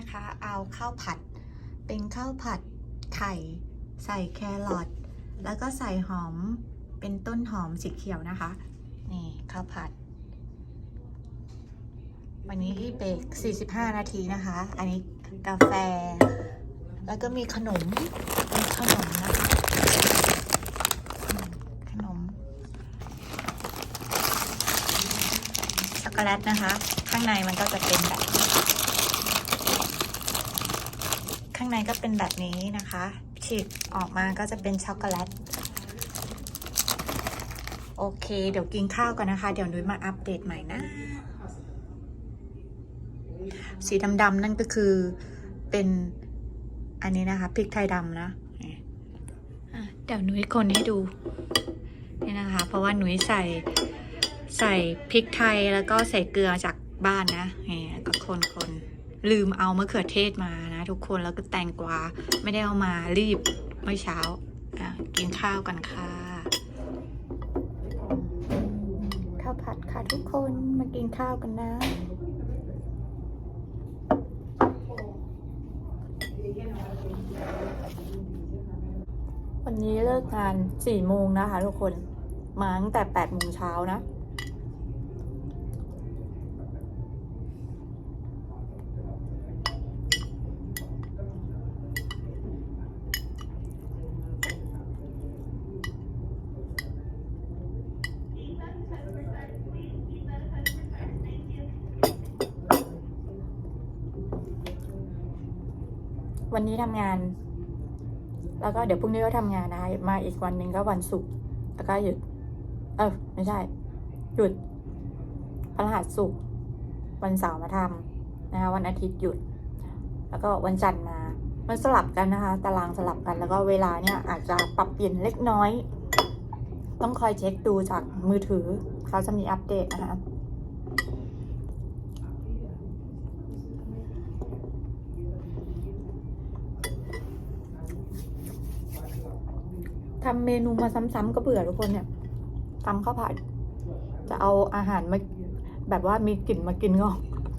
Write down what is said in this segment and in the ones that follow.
นะคะ เอาข้าวผัด เป็นข้าวผัดไข่ ใส่แครอทแล้วก็ใส่หอมเป็นต้นหอมสีเขียวนะคะ นี่ข้าวผัด วันนี้เบรก45 นาทีนะคะ อันนี้กาแฟ แล้วก็มีขนมขนมนะคะอืมขนมช็อกโกแลตนะคะ ข้างในมันก็จะเป็นแบบ ข้างในก็เป็นแบบนี้นะคะ ฉีกออกมาก็จะเป็นช็อกโกแลต โอเค เดี๋ยวกินข้าวกันนะคะ เดี๋ยวนุ้ยมาอัปเดตใหม่นะ สีดำๆนั่นก็คือเป็นอันนี้นะคะพริกไทยดำนะเดี๋ยวนุ้ยคนให้ดูนี่นะคะ เพราะว่านุ้ยใส่ใส่พริกไทยแล้วก็ใส่เกลือจากบ้านนะนี่ก็คนคนลืมเอามะเขือเทศมา ทุกคนแล้วก็แตงกวาไม่ได้เอามารีบเมื่อเช้าอะกินข้าวกันค่ะข้าวผัดค่ะทุกคนมากินข้าวกันนะวันนี้เลิกงานสี่โมงนะคะทุกคน มาตั้งแต่แปดโมงเช้านะ วันนี้ทำงาน แล้วก็เดี๋ยวพรุ่งนี้ก็ทำงานนะคะมาอีกวันหนึ่งก็วันศุกร์แล้วก็หยุด เออไม่ใช่ หยุดพฤหัสศุกร์วันเสาร์มาทำนะคะวันอาทิตย์หยุด แล้วก็วันจันทร์มา มันสลับกันนะคะ ตารางสลับกันแล้วก็เวลาเนี่ยอาจจะปรับเปลี่ยนเล็กน้อย ต้องคอยเช็คดูจากมือถือเขาจะมีอัปเดตนะคะ ทำเมนูมาซ้ำๆก็เบื่อทุกคนเนี่ยทำข้าวผัด จะเอาอาหารมาแบบว่ามีกลิ่นมากินก็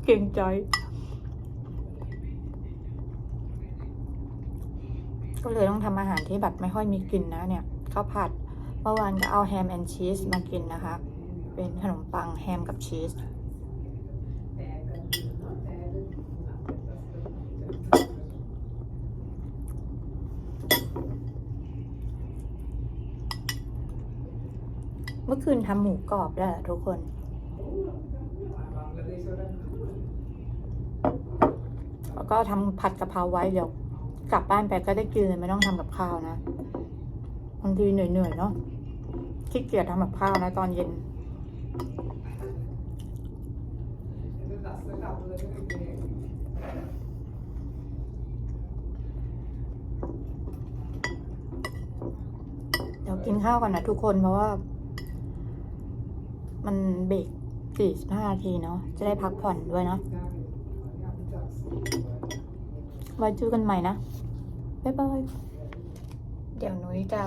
เกรงใจ ก็เลยต้องทำอาหารที่แบบไม่ค่อยมีกลิ่นนะเนี่ยข้าวผัดเมื่อวานก็เอาแฮมแอนชีสมากินนะคะ เป็นขนมปังแฮมกับชีส เมื่อคืนทำหมูกรอบด้วยแหละทุกคน แล้วก็ทำผัดกะเพราไว้เดี๋ยวกลับบ้านไปก็ได้กินเลยไม่ต้องทำกับข้าวนะบางทีเหนื่อยๆเนาะขี้เกียจทำกับข้าวนะตอนเย็นเดี๋ยวกินข้าวกันนะทุกคนเพราะว่า มันเบรกสี่สิบห้านาทีเนาะ จะได้พักผ่อนด้วยเนาะไว้เจอกันใหม่นะ บ๊ายบาย เดี๋ยวนุ้ยจะ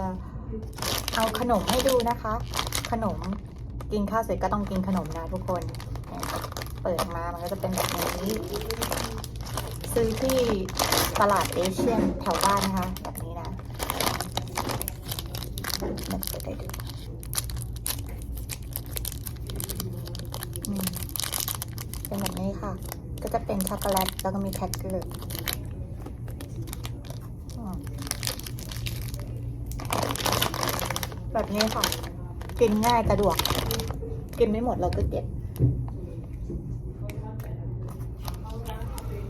เอาขนมให้ดูนะคะ ขนมกินข้าวเสร็จก็ต้องกินขนมนะทุกคน เปิดมา มันก็จะเป็นแบบนี้ ซื้อที่ตลาดเอเชียนแถวบ้านนะคะ แบบนี้นะมันเปิดได้ดูอืม เป็นแบบนี้ค่ะ ก็จะเป็นช็อกโกแลตแล้วก็มีแครกเกอร์อืมแบบนี้ค่ะ กินง่ายสะดวก กินไม่หมดเราก็เก็บ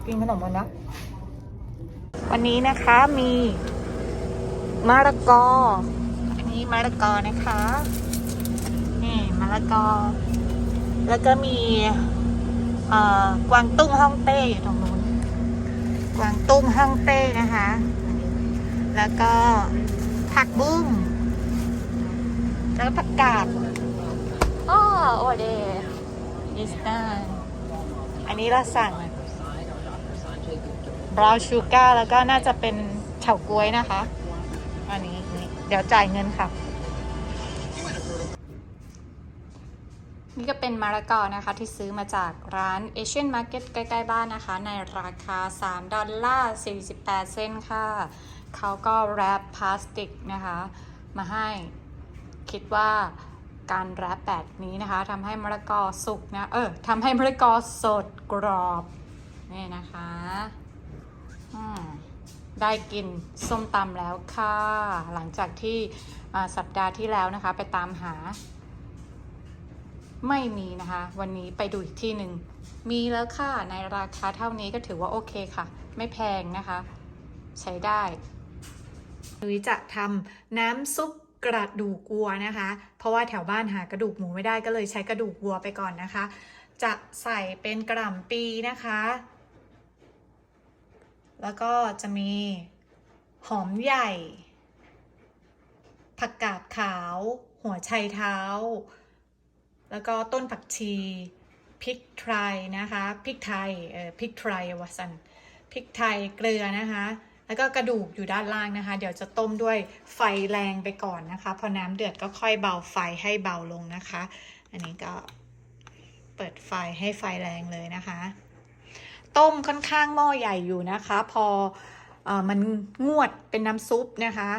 กินขนมกันนะ วันนี้นะคะมีมะละกอนนี้มะละกอนะคะ นี่มะละกอ แล้วก็มี กวางตุ้งฮ่องเต้อยู่ตรงนู้นกวางตุ้งฮ่องเต้นะคะ แล้วก็ผักบุ้งแล้วผักกาดอ้อโอเดดิสนาอันนี้เราสั่งบราวชูการ์แล้วก็น่าจะเป็นเฉาก๊วยนะคะ อันนี้ เดี๋ยวจ่ายเงินค่ะ นี่ก็เป็นมะละกอนะคะที่ซื้อมาจากร้าน Asian Market ใกล้ ๆ บ้านนะคะ ในราคา 3 ดอลลาร์ 48 เซนค่ะ เขาก็แรปพลาสติกนะคะ มาให้คิดว่าการแรปแบบนี้นะคะทำให้มะละกอสุกนะ เออทำให้มะละกอสดกรอบ นี่นะคะได้กินส้มตำแล้วค่ะ หลังจากที่สัปดาห์ที่แล้วนะคะ ไปตามหา ไม่มีนะคะ วันนี้ไปดูอีกที่หนึ่งมีแล้วค่ะ ในราคาเท่านี้ก็ถือว่าโอเคค่ะ ไม่แพงนะคะ ใช้ได้นุ้ยจะทำน้ำซุปกระดูกวัวนะคะ เพราะว่าแถวบ้านหากระดูกหมูไม่ได้ก็เลยใช้กระดูกวัวไปก่อนนะคะ จะใส่เป็นกระหล่ำปีนะคะ แล้วก็จะมีหอมใหญ่ ผักกาดขาว หัวไชเท้า แล้วก็ต้นผักชีพริกไทยนะคะพริกไทยเอ่อพริกไทยวะสันพริกไทยเกลือนะคะ แล้วก็กระดูกอยู่ด้านล่างนะคะ เดี๋ยวจะต้มด้วยไฟแรงไปก่อนนะคะ พอน้ำเดือดก็ค่อยเบาไฟให้เบาลงนะคะ อันนี้ก็เปิดไฟให้ไฟแรงเลยนะคะ ต้มค่อนข้างหม้อใหญ่อยู่นะคะ พอเออมันงวดเป็นน้ำซุปนะคะ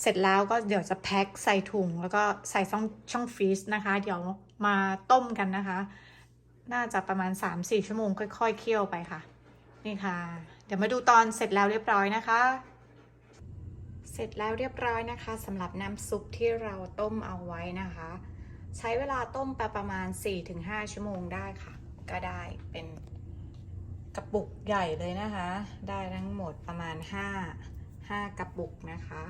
เสร็จแล้วก็เดี๋ยวจะแพ็คใส่ถุงแล้วก็ใส่ช่องช่องฟรีซนะคะ เดี๋ยว มาต้มกันนะคะ น่าจะประมาณ 3-4 ชั่วโมงค่อย ๆ เคี่ยวไปค่ะ นี่ค่ะ เดี๋ยวมาดูตอนเสร็จแล้วเรียบร้อยนะคะ เสร็จแล้วเรียบร้อยนะคะสำหรับน้ำซุปที่เราต้มเอาไว้นะคะ ใช้เวลาต้มไปประมาณ 4-5 ชั่วโมงได้ค่ะ ก็ได้เป็นกระปุกใหญ่เลยนะคะ ได้ทั้งหมดประมาณ 5 5 กระปุกนะคะ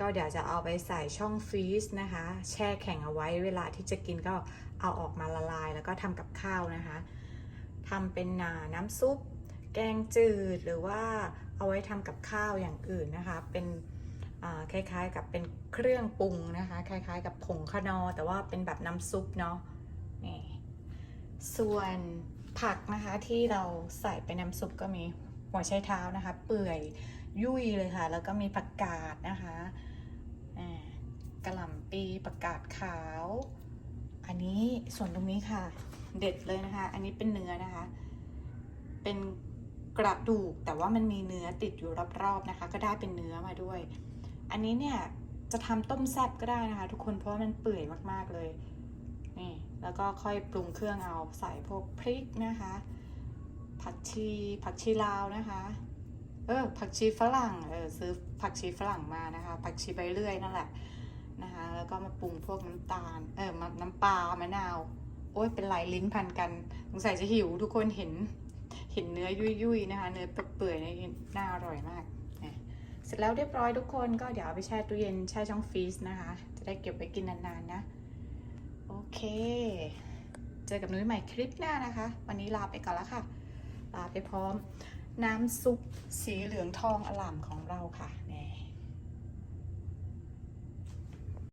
ก็เดี๋ยวจะเอาไปใส่ช่องฟรีซนะคะ แช่แข็งเอาไว้เวลาที่จะกินก็เอาออกมาละลาย แล้วก็ทำกับข้าวนะคะทำเป็นนาน้ำซุป แกงจืดหรือว่าเอาไว้ทำกับข้าวอย่างอื่นนะคะ เป็นคล้ายๆกับเป็นเครื่องปรุงนะคะ คล้ายๆ กับผงคะนอ แต่ว่าเป็นแบบน้ำซุปเนาะนี่ส่วนผักนะคะที่เราใส่ไปน้ำซุปก็มีหัวไชเท้านะคะ เปื่อย ยุ่ยเลยค่ะ แล้วก็มีผักกาดนะคะกระหล่ำปีผักกาดขาว อันนี้ส่วนตรงนี้ค่ะ เด็ดเลยนะคะ อันนี้เป็นเนื้อนะคะ เป็นกระดูกแต่ว่ามันมีเนื้อติดอยู่รอบๆนะคะ ก็ได้เป็นเนื้อมาด้วย อันนี้เนี่ยจะทำต้มแซ่บก็ได้นะคะ ทุกคนเพราะว่ามันเปื่อยมากๆเลยนี่แล้วก็ค่อยปรุงเครื่องเอาใส่พวกพริกนะคะ ผักชีผักชีลาวนะคะ เออผักชีฝรั่งเออซื้อผักชีฝรั่งมานะคะ ผักชีใบเลื่อยนั่นแหละนะคะ แล้วก็มาปรุงพวกน้ำตาล เออมาน้ำปลามะนาว โอ้ยเป็นลายลิ้นพันกันสงสัยจะหิวทุกคนเห็น เห็นเนื้อยุ่ยๆนะคะ เนื้อเปื่อยๆนี่น่าอร่อยมากเสร็จแล้วเรียบร้อยทุกคนก็เดี๋ยวเอาไปแช่ตู้เย็นแช่ช่องฟรีซนะคะ จะได้เก็บไว้กินนานๆนะ โอเค เจอกับนุ้ยใหม่คลิปหน้านะคะ วันนี้ลาไปก่อนแล้วค่ะ ลาไปพร้อม น้ำซุปสีเหลืองทองอล่ามของเราค่ะ